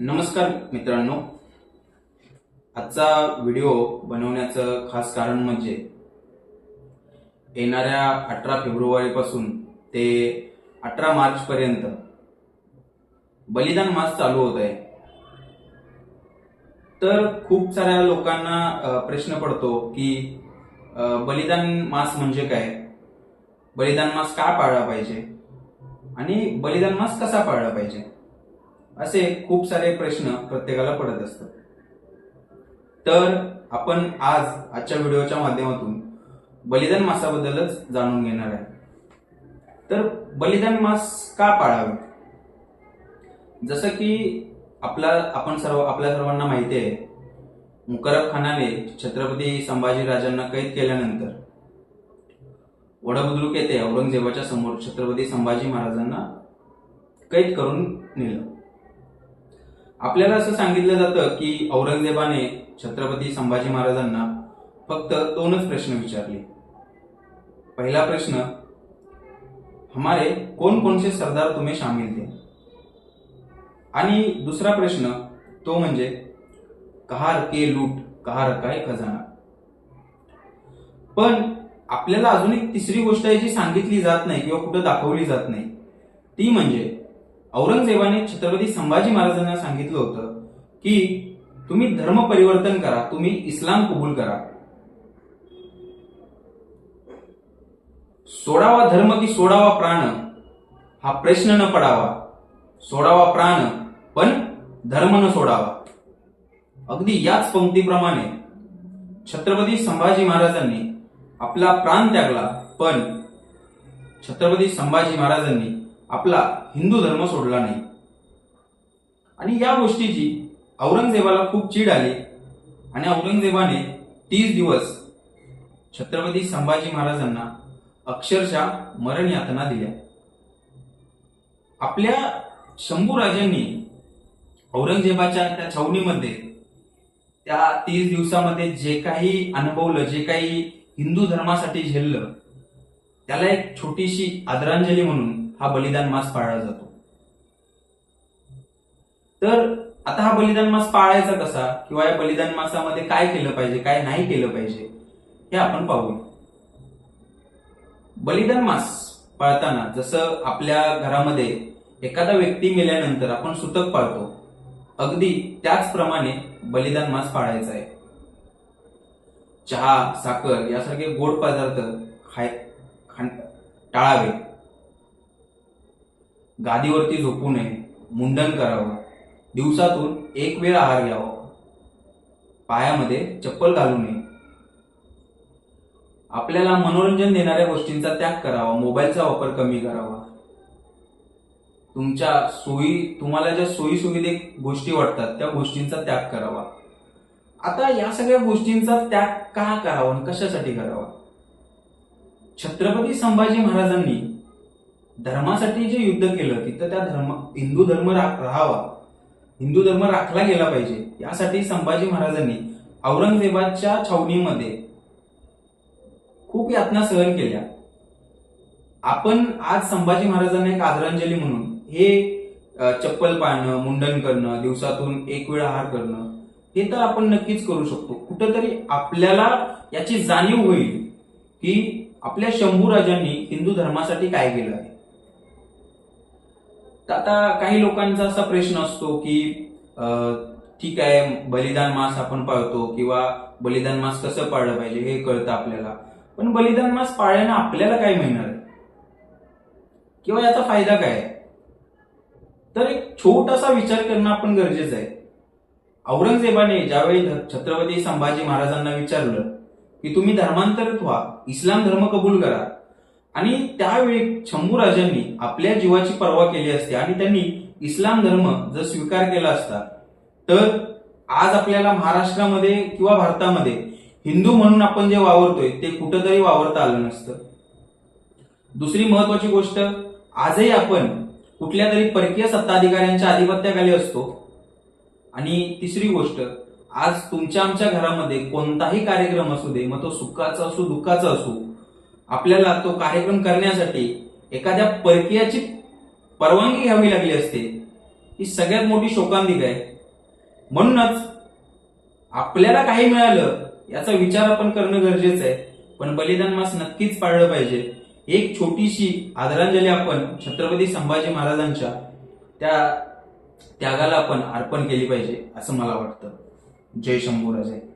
नमस्कार मित्रांनो. आजचा व्हिडिओ बनवण्याचं खास कारण म्हणजे येणाऱ्या अठरा फेब्रुवारी पासून ते अठरा मार्चपर्यंत बलिदान मास चालू होत आहे. तर खूप साऱ्या लोकांना प्रश्न पडतो की बलिदान मास म्हणजे काय? बलिदान मास का पाळला पाहिजे? आणि बलिदान मास कसा पाळला पाहिजे? असे खूप सारे प्रश्न प्रत्येकाला पडत असतात. तर आपण आज आजच्या व्हिडिओच्या माध्यमातून बलिदान मासाबद्दलच जाणून घेणार आहे. तर बलिदान मास का पाळावे? जसं की आपला आपण सर्व आपल्या सर्वांना माहिती आहे मुकरब खानाने छत्रपती संभाजी राजांना कैद केल्यानंतर वडबुद्रुक येथे औरंगजेबाच्या समोर छत्रपती संभाजी महाराजांना कैद करून नेलं. आपल्याला असं सांगितलं जातं की औरंगजेबाने छत्रपती संभाजी महाराजांना फक्त दोनच प्रश्न विचारले. पहिला प्रश्न हमारे कोण कौन सरदार तुम्ही शामिल थे? आणि दुसरा प्रश्न तो म्हणजे कहार के लूट कहार काय खजाना? पण आपल्याला अजून एक तिसरी गोष्ट आहे जी सांगितली जात नाही किंवा कुठं दाखवली जात नाही. ती म्हणजे औरंगजेबाने छत्रपती संभाजी महाराजांना सांगितलं होतं की तुम्ही धर्म परिवर्तन करा तुम्ही इस्लाम कबूल करा. सोडावा धर्म की सोडावा प्राण हा प्रश्न न पडावा. सोडावा प्राण पण धर्म न सोडावा. अगदी याच पंक्तीप्रमाणे छत्रपती संभाजी महाराजांनी आपला प्राण त्यागला पण छत्रपती संभाजी महाराजांनी आपला हिंदू धर्म सोडला नाही. आणि या गोष्टीची औरंगजेबाला खूप चीड आली आणि औरंगजेबाने तीस दिवस छत्रपती संभाजी महाराजांना अक्षरशः मरण यातना दिल्या. आपल्या शंभूराजांनी औरंगजेबाच्या त्या छावणीमध्ये त्या तीस दिवसामध्ये जे काही अनुभवलं जे काही हिंदू धर्मासाठी झेललं त्याला एक छोटीशी आदरांजली म्हणून हा बलिदान मास पाळला जातो. तर आता हा बलिदान मास पाळायचा कसा? किंवा या बलिदान मासामध्ये काय केलं पाहिजे काय नाही केलं पाहिजे हे आपण पाहूया. बलिदान मास पाळताना जसं आपल्या घरामध्ये एखादा व्यक्ती मेल्यानंतर आपण सुतक पाळतो अगदी त्याचप्रमाणे बलिदान मास पाळायचा आहे. चहा साखर यासारखे गोड पदार्थ खाय खाण- टाळावे. गादीवरती झोपू नये मुंडन करावं दिवसातून एक वेळ आहार घ्यावा. पायामध्ये चप्पल घालू नये. आपल्याला मनोरंजन देणाऱ्या गोष्टींचा त्याग करावा मोबाईलचा वापर कमी करावा. तुमच्या सोयी तुम्हाला ज्या सोयी सुविधे गोष्टी वाटतात त्या गोष्टींचा त्याग करावा. आता या सगळ्या गोष्टींचा त्याग का करावा आणि कशासाठी करावा? छत्रपती संभाजी महाराजांनी धर्मासाठी जे युद्ध केलं तिथं त्या धर्म हिंदू धर्म राहावा. हिंदू धर्म राखला गेला पाहिजे. यासाठी संभाजी महाराजांनी औरंगजेबाच्या छावणीमध्ये खूप यातना सहन केल्या. आपण आज संभाजी महाराजांना एक आदरांजली म्हणून हे चप्पल पाळणं मुंडन करणं दिवसातून एक वेळ आहार करणं हे तर आपण नक्कीच करू शकतो. कुठंतरी आपल्याला याची जाणीव होईल की आपल्या शंभू राजांनी हिंदू धर्मासाठी काय केलं आहे. तर आता काही लोकांचा असा प्रश्न असतो की ठीक आहे बलिदान मास आपण पाळतो किंवा बलिदान मास कसं पाळलं पाहिजे हे कळतं आपल्याला. पण बलिदान मास पाळल्यानं आपल्याला काय मिळणार? आहे किंवा याचा फायदा काय? तर एक छोटासा विचार करणं आपण गरजेचं आहे. औरंगजेबाने ज्यावेळी छत्रपती संभाजी महाराजांना विचारलं की तुम्ही धर्मांतरित व्हा इस्लाम धर्म कबूल करा आणि त्यावेळी शंभू राजांनी आपल्या जीवाची पर्वा केली असते आणि त्यांनी इस्लाम धर्म जर स्वीकार केला असता तर आज आपल्याला महाराष्ट्रामध्ये किंवा भारतामध्ये हिंदू म्हणून आपण जे वावरतोय ते कुठंतरी वावरता आलं नसतं. दुसरी महत्वाची गोष्ट आजही आपण कुठल्या तरी परकीय सत्ताधिकाऱ्यांच्या आधिपत्याखाली असतो. आणि तिसरी गोष्ट आज तुमच्या आमच्या घरामध्ये कोणताही कार्यक्रम असू दे मग तो सुखाचा असू दुःखाचा असू आपल्याला तो कार्यक्रम करण्यासाठी एखाद्या परकीयाची परवानगी घ्यावी लागली असते ही सगळ्यात मोठी शोकांतिक आहे. म्हणूनच आपल्याला काही मिळालं याचा विचार आपण करणं गरजेचं आहे. पण बलिदान मास नक्कीच पाळलं पाहिजे. एक छोटीशी आदरांजली आपण छत्रपती संभाजी महाराजांच्या त्या त्यागाला आपण अर्पण केली पाहिजे असं मला वाटतं. जय शंभूराजे.